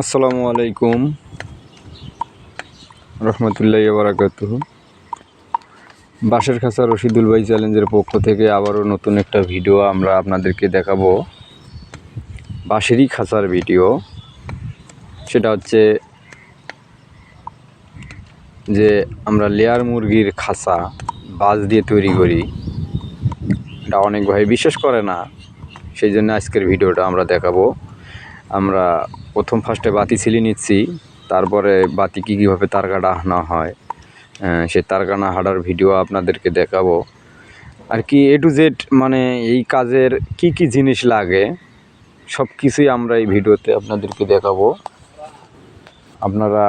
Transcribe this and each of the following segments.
আসসালামু আলাইকুম। রহমতুল্লাহ বারাকাত বাঁশের খাঁচা রশিদুল ভাই চ্যালেঞ্জের পক্ষ থেকে আবারও নতুন একটা ভিডিও আমরা আপনাদেরকে দেখাবো। বাঁশেরই খাঁচার ভিডিও। সেটা হচ্ছে যে আমরা লেয়ার মুরগির খাঁচা বাঁশ দিয়ে তৈরি করি। এটা অনেক ভাই বিশ্বাস করে না। সেই জন্য আজকের ভিডিওটা আমরা দেখাবো। আমরা প্রথম ফার্স্টে বাতি ছিলি নিচ্ছি, তারপরে বাতি কী কীভাবে তার কাটা আনা হয় সে তার কাটা হাঁটার ভিডিও আপনাদেরকে দেখাবো। আর কি এ টু জেড মানে এই কাজের কি কি জিনিস লাগে সব কিছুই আমরা এই ভিডিওতে আপনাদেরকে দেখাবো। আপনারা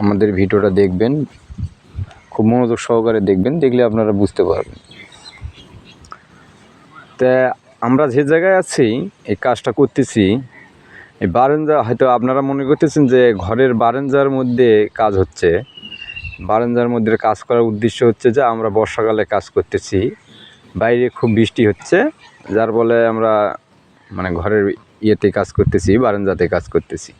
আমাদের ভিডিওটা দেখবেন, খুব মনোযোগ সহকারে দেখবেন, দেখলে আপনারা বুঝতে পারবেন। তা আমরা যে জায়গায় আছি, এই কাজটা করতেছি এই বারেঞ্জা হয়তো আপনারা মনে করতেছেন যে ঘরের বারেঞ্জার মধ্যে কাজ হচ্ছে। বারেঞ্জার মধ্যে কাজ করার উদ্দেশ্য হচ্ছে যে আমরা বর্ষাকালে কাজ করতেছি। বাইরে খুব বৃষ্টি হচ্ছে, যার ফলে আমরা মানে ঘরের ইয়েতে কাজ করতেছি বারেঞ্জাতে কাজ করতেছি।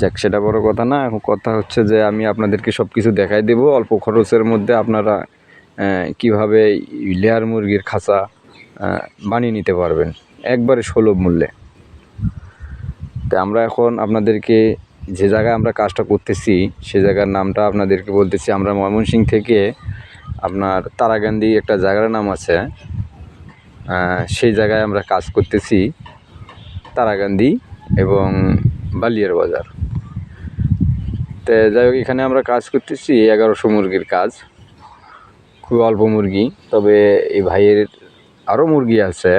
যাক, সেটা বড় কথা না, এখন কথা হচ্ছে যে আমি আপনাদেরকে সব কিছু দেখাই দেবো। অল্প খরচের মধ্যে আপনারা কীভাবে লেয়ার মুরগির খাঁচা বানিয়ে নিতে পারবেন। একবারে সুলভ মূল্যে। তো আমরা এখন আপনাদেরকে যে জায়গায় আমরা কাজটা করতেছি, সে জায়গার নামটা আপনাদেরকে বলতেছি। আমরা ময়মনসিং থেকে আপনার তারাকান্দি একটা জায়গার নাম আছে। সেই জায়গায় আমরা কাজ করতেছি তারাকান্দি এবং বালিয়ার বাজার। তো যাই হোক, এখানে আমরা কাজ করতেছি এগারোশো মুরগির কাজ। খুব অল্প মুরগি, তবে এই ভাইয়ের আরও মুরগি আছে।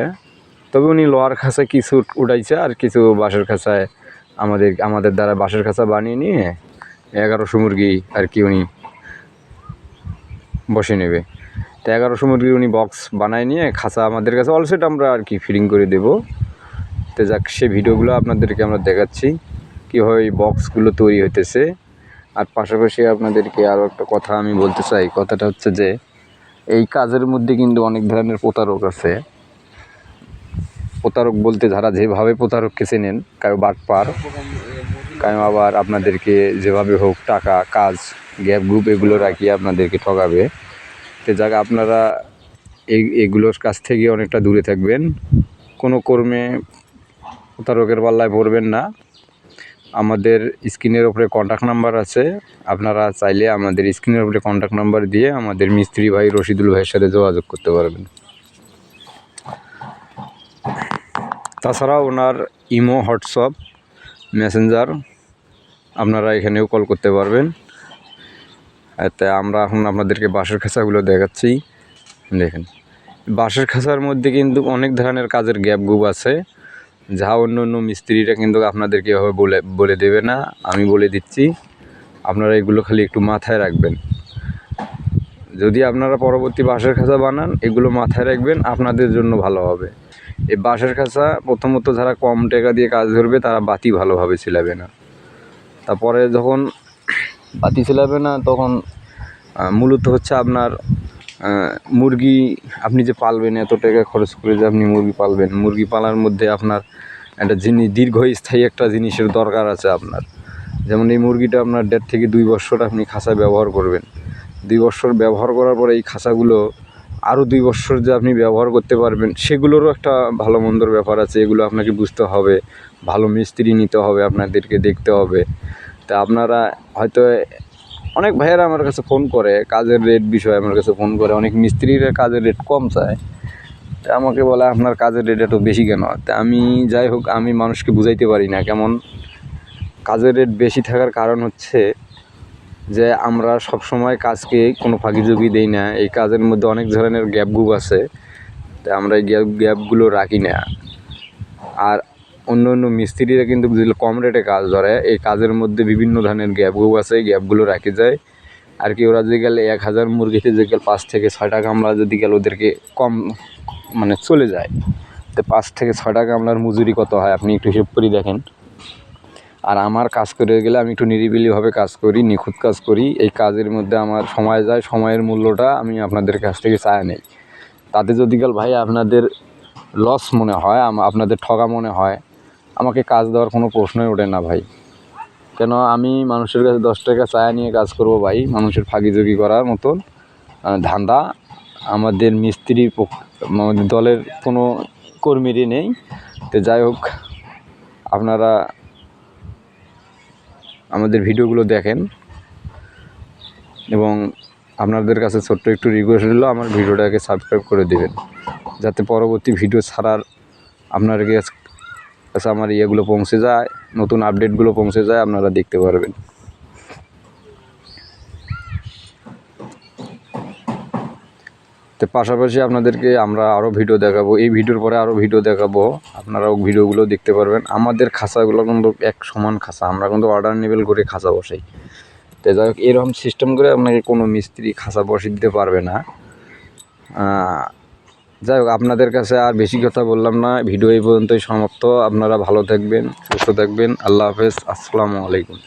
তবে উনি লোহার খাঁচায় কিছু উঠাইছে আর কিছু বাঁশের খাঁচায় আমাদের আমাদের দ্বারা বাঁশের খাঁচা বানিয়ে নিয়ে এগারোশো মুরগি আর কি উনি বসে নেবে। তো এগারোশো মুরগি উনি বক্স বানায় নিয়ে খাঁচা আমাদের কাছে অলসেট আমরা আর কি ফিটিং করে দেবো। তো যাক, সে ভিডিওগুলো আপনাদেরকে আমরা দেখাচ্ছি, কীভাবে এই বক্সগুলো তৈরি হইতেছে। আর পাশাপাশি আপনাদেরকে আরও একটা কথা আমি বলতে চাই, কথাটা হচ্ছে যে এই কাজের মধ্যে কিন্তু অনেক ধরনের প্রতারক আছে। প্রতারক বলতে যারা যেভাবে প্রতারককে চেনেন কারও বাটপার কারও আবার আপনাদেরকে যেভাবে হোক টাকা, কাজ, গ্যাপ গ্রুপ এগুলো রাখিয়ে আপনাদেরকে ঠকাবে। তো যাক, আপনারা এই, এগুলোর কাছ থেকে অনেকটা দূরে থাকবেন। কোনো কর্মে প্রতারকের পাল্লায় পড়বেন না। আমাদের স্ক্রিনের উপরে কন্ট্যাক্ট নাম্বার আছে। আপনারা চাইলে আমাদের স্ক্রিনের উপরে কন্ট্যাক্ট নাম্বার দিয়ে আমাদের মিস্ত্রি ভাই রশিদুল ভাইয়ের সাথে যোগাযোগ করতে পারবেন। তাছাড়া ওনার ইমো, হোয়াটসঅ্যাপ, মেসেঞ্জার, আপনারা এখানেও কল করতে পারবেন। এতে আমরা এখন আপনাদেরকে বাঁশের খাঁচাগুলো দেখাচ্ছি। দেখেন, বাঁশের খাঁচার মধ্যে কিন্তু অনেক ধরনের কাজের গ্যাপ গুপ আছে, যা অন্য অন্য মিস্ত্রিরা কিন্তু আপনাদেরকে এভাবে বলে বলে দেবে না। আমি বলে দিচ্ছি, আপনারা এগুলো খালি একটু মাথায় রাখবেন। যদি আপনারা পরবর্তী বাঁশের খাঁচা বানান, এগুলো মাথায় রাখবেন, আপনাদের জন্য ভালো হবে। এই বাঁশের খাঁচা প্রথমত যারা কম টাকা দিয়ে কাজ ধরবে, তারা বাতি ভালোভাবে ছিলাবে না। তারপরে যখন বাতি ছিলাবে না, তখন মূলত হচ্ছে আপনার মুরগি আপনি যে পালবেন, এত টাকা খরচ করে যে আপনি মুরগি পালবেন। মুরগি পালার মধ্যে আপনার একটা জিনিস দীর্ঘস্থায়ী একটা জিনিসের দরকার আছে আপনার। যেমন এই মুরগিটা আপনার দেড় থেকে দুই বছর আপনি খাঁচায় ব্যবহার করবেন। দুই বছর ব্যবহার করার পরে এই খাঁচাগুলো আরও দুই বছর যে আপনি ব্যবহার করতে পারবেন, সেগুলোরও একটা ভালো মন্দর ব্যাপার আছে, এগুলো আপনাকে বুঝতে হবে। ভালো মিস্ত্রি নিতে হবে, আপনাদেরকে দেখতে হবে। তা আপনারা হয়তো অনেক ভাইয়েরা আমার কাছে ফোন করে, কাজের রেট বিষয়ে আমার কাছে ফোন করে, অনেক মিস্ত্রিরা কাজের রেট কম চায়। তা আমাকে বলে, আপনার কাজের রেট একটু বেশি কেন? তা আমি যাই হোক, আমি মানুষকে বুঝাইতে পারি না। কেমন? কাজের রেট বেশি থাকার কারণ হচ্ছে যে আমরা সব সময় কাজকে কোনো ফাঁকিঝুঁকি দিই না। এই কাজের মধ্যে অনেক ধরনের গ্যাপ গুপ আছে। তা আমরা এই গ্যাপ, গ্যাপগুলো রাখি না। আর অন্য অন্য মিস্ত্রিরা কিন্তু যেগুলো কম রেটে কাজ ধরে, এই কাজের মধ্যে বিভিন্ন ধরনের গ্যাপ গুপ আছে, এই গ্যাপগুলো রাখি যায়। আর কি ওরা যে গেলে এক হাজার মুরগিতে যে গেলে পাঁচ থেকে ছয়টা কামলা যদি গেলে ওদেরকে কম মানে চলে যায়। তো পাঁচ থেকে ছয়টা কামলার মজুরি কত হয়? আপনি একটু হিসেব করে দেখেন। আর আমার কাজ করে গেলে আমি একটু নিরিবিলিভাবে কাজ করি, নিখুঁত কাজ করি। এই কাজের মধ্যে আমার সময় যায়, সময়ের মূল্যটা আমি আপনাদের কাছ থেকে চায় নেই। তাতে যদি গেল ভাই আপনাদের লস মনে হয় আপনাদের ঠগা মনে হয়, আমাকে কাজ দেওয়ার কোনো প্রশ্নই ওঠে না ভাই। কেন আমি মানুষের কাছে দশ টাকা চায়া নিয়ে কাজ করব ভাই, মানুষের ফাঁকিঝুঁকি করার মতন ধান্দা। আমাদের মিস্ত্রি দলের কোনো কর্মীরই নেই। তো যাই হোক, আপনারা আমাদের ভিডিওগুলো দেখেন। এবং আপনাদের কাছে ছোট্ট একটু রিকোয়েস্ট হলো আমার ভিডিওটাকে সাবস্ক্রাইব করে দেবেন। যাতে পরবর্তী ভিডিও ছাড়ার আপনার কাছে আমার ইয়েগুলো পৌঁছে যায়, নতুন আপডেটগুলো পৌঁছে যায়, আপনারা দেখতে পারবেন। তো পাশাপাশি আপনাদেরকে আমরা আরও ভিডিও দেখাবো। এই ভিডিওর পরে আরও ভিডিও দেখাবো। আপনারাও ভিডিওগুলো দেখতে পারবেন। আমাদের খাঁচাগুলো কিন্তু এক সমান খাঁচা আমরা কিন্তু অর্ডার নেবেল করে খাঁচা বসাই। তো যাই হোক, এরকম সিস্টেম করে আপনাকে কোনো মিস্ত্রি খাঁচা বসিয়ে দিতে পারবে না। যাই হোক, আপনাদের কাছে আর বেশি কথা বললাম না। ভিডিও এই পর্যন্তই সমাপ্ত। আপনারা ভালো থাকবেন, সুস্থ থাকবেন। আল্লাহ হাফেজ। আসসালামু আলাইকুম।